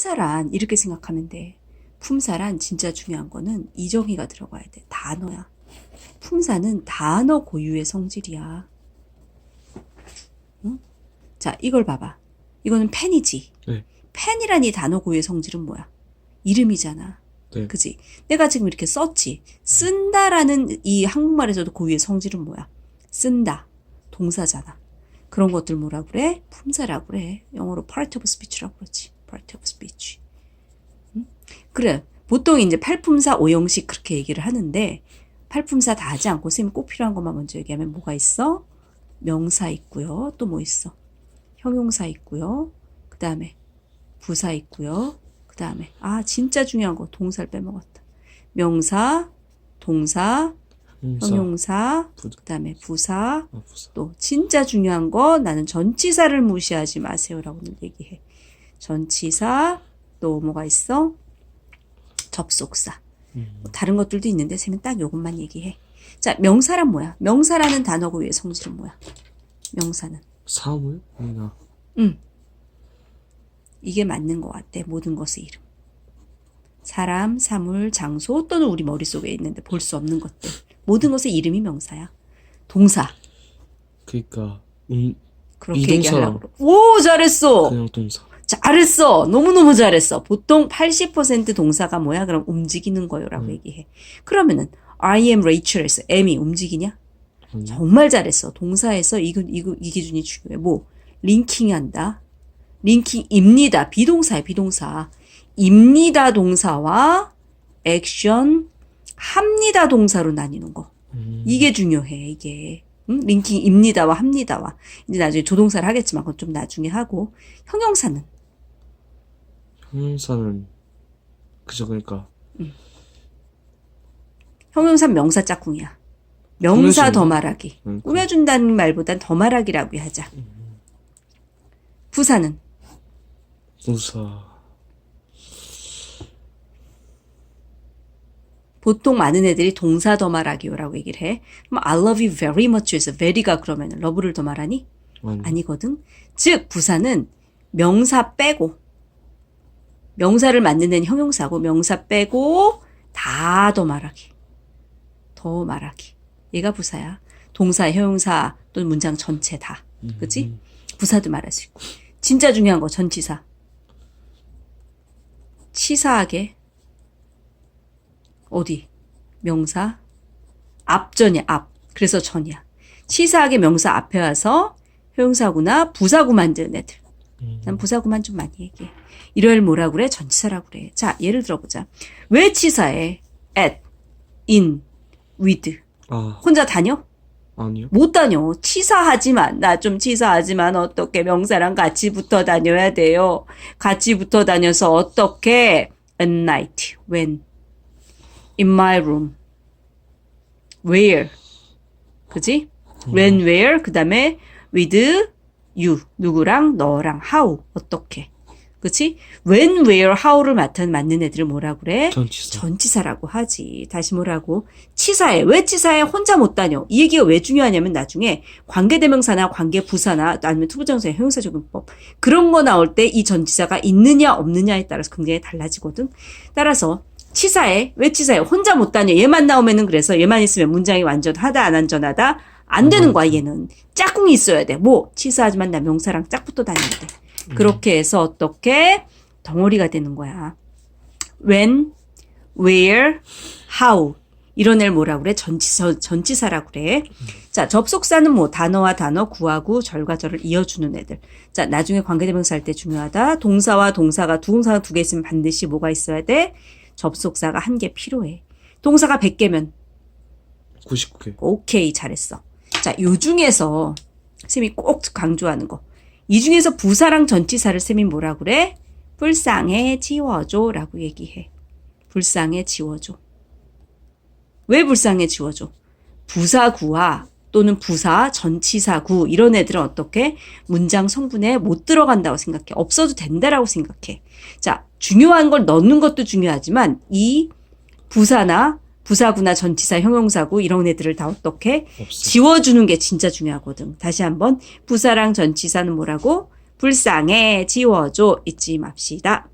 품사란 이렇게 생각하면 돼. 품사란 진짜 중요한 거는 이정의가 들어가야 돼. 단어야. 품사는 단어 고유의 성질이야. 응? 자, 이걸 봐봐. 이거는 펜이지. 네. 펜이란 이 단어 고유의 성질은 뭐야? 이름이잖아. 네. 그지? 내가 지금 이렇게 썼지. 쓴다라는 이 한국말에서도 고유의 성질은 뭐야? 쓴다. 동사잖아. 그런 것들 뭐라 그래? 품사라고 그래. 영어로 part of speech라고 그러지. Part of speech. 응? 그래. 보통 이제 팔품사 오형식 그렇게 얘기를 하는데 팔품사 다 하지 않고 쌤이 꼭 필요한 것만 먼저 얘기하면 뭐가 있어? 명사 있고요. 또 뭐 있어? 형용사 있고요. 그 다음에 부사 있고요. 그 다음에 아 진짜 중요한 거 동사를 빼먹었다. 명사, 동사, 형사, 형용사, 부- 그 다음에 부사, 아, 부사. 또 진짜 중요한 거 나는 전치사를 무시하지 마세요라고 늘 얘기해. 전치사 또 뭐가 있어? 접속사. 음. 뭐 다른 것들도 있는데 쌤은 딱 요것만 얘기해. 자 명사란 뭐야? 명사라는 단어 고유의 성질은 뭐야? 명사는 사물? 아니나 이게 맞는 것 같아. 모든 것의 이름. 사람, 사물, 장소 또는 우리 머릿속에 있는데 볼 수 없는 것들. 모든 것의 이름이 명사야. 동사. 그러니까 음 그렇게 이동사. 얘기하려고. 그러- 오, 잘했어. 그냥 동사. 잘했어. 너무너무 잘했어. 보통 80% 동사가 뭐야? 그럼 움직이는 거요라고 음. 얘기해. 그러면은 I am Rachel에서 M이 움직이냐? 아니 정말 잘했어. 동사에서 이, 기- 이, 기- 이 기준이 중요해. 뭐 링킹한다. 링킹입니다. 비동사야 비동사. 입니다 동사와 액션 합니다 동사로 나뉘는 거. 음. 이게 중요해 이게. 응? 링킹입니다와 합니다와 이제 나중에 조동사를 하겠지만 그건 좀 나중에 하고 형용사는 형용사는 그저 그러니까 형용사 명사 짝꿍이야. 명사 꾸며주는 더 거? 말하기. 음, 꾸며준다는 말보단 더 말하기라고 하자. 부사는 부사. 보통 많은 애들이 동사 더 말하기요라고 얘기를 해. 그럼 I love you very much에서 very가 그러면 러브를 더 말하니? 아니 아니거든. 즉 부사는 명사 빼고 명사를 만드는 형용사고 명사 빼고 다 더 말하기. 더 말하기. 얘가 부사야. 동사, 형용사 또는 문장 전체 다. 그치? 부사도 말할 수 있고. 진짜 중요한 거 전치사. 치사하게 어디? 명사 앞전이야 앞. 그래서 전이야. 치사하게 명사 앞에 와서 형용사구나 부사구 만드는 애들. 난 부사구만 좀 많이 얘기해. 이럴 뭐라 그래? 전치사라고 그래. 자, 예를 들어보자. 왜 치사해? at, in, with. 아 혼자 다녀? 아니요. 못 다녀. 치사하지만, 나 좀 치사하지만 어떻게 명사랑 같이 붙어 다녀야 돼요. 같이 붙어 다녀서 어떻게 at night, when, in my room, where, 그지? when, where, 그 다음에 with you, 누구랑, 너랑, how, 어떻게. 그치? when, where, how를 맡은 맞는 애들을 뭐라 그래? 전치사. 전치사라고 하지. 다시 뭐라고? 치사해. 왜 치사해? 혼자 못 다녀. 이 얘기가 왜 중요하냐면 나중에 관계대명사나 관계부사나 아니면 투부정사의 형용사적용법 그런 거 나올 때 이 전치사가 있느냐 없느냐에 따라서 굉장히 달라지거든. 따라서 치사해. 왜 치사해? 혼자 못 다녀. 얘만 나오면은 그래서 얘만 있으면 문장이 완전하다 안 안전하다 안 되는 거야 얘는. 짝꿍이 있어야 돼. 뭐 치사하지만 나 명사랑 짝 붙어 다녀야 돼. 그렇게 해서 어떻게 덩어리가 되는 거야. when, where, how 이런 애를 뭐라 그래? 전치사 전치사라고 그래. 자, 접속사는 뭐 단어와 단어, 구하고 절과 절을 이어주는 애들. 자, 나중에 관계대명사 할 때 중요하다. 동사와 동사가 두 동사가 두 개 있으면 반드시 뭐가 있어야 돼? 접속사가 한 개 필요해. 동사가 100개면 99개. 오케이 잘했어. 자, 요 중에서 쌤이 꼭 강조하는 거. 이 중에서 부사랑 전치사를 쌤이 뭐라 그래? 불쌍해 지워줘 라고 얘기해. 불쌍해 지워줘. 왜 불쌍해 지워줘? 부사구와 또는 부사, 전치사구 이런 애들은 어떻게 문장 성분에 못 들어간다고 생각해. 없어도 된다라고 생각해. 자, 중요한 걸 넣는 것도 중요하지만 이 부사나 부사구나 전치사, 형용사구 이런 애들을 다 어떻게 없어. 지워주는 게 진짜 중요하거든. 다시 한번 부사랑 전치사는 뭐라고? 불쌍해 지워줘 잊지 맙시다.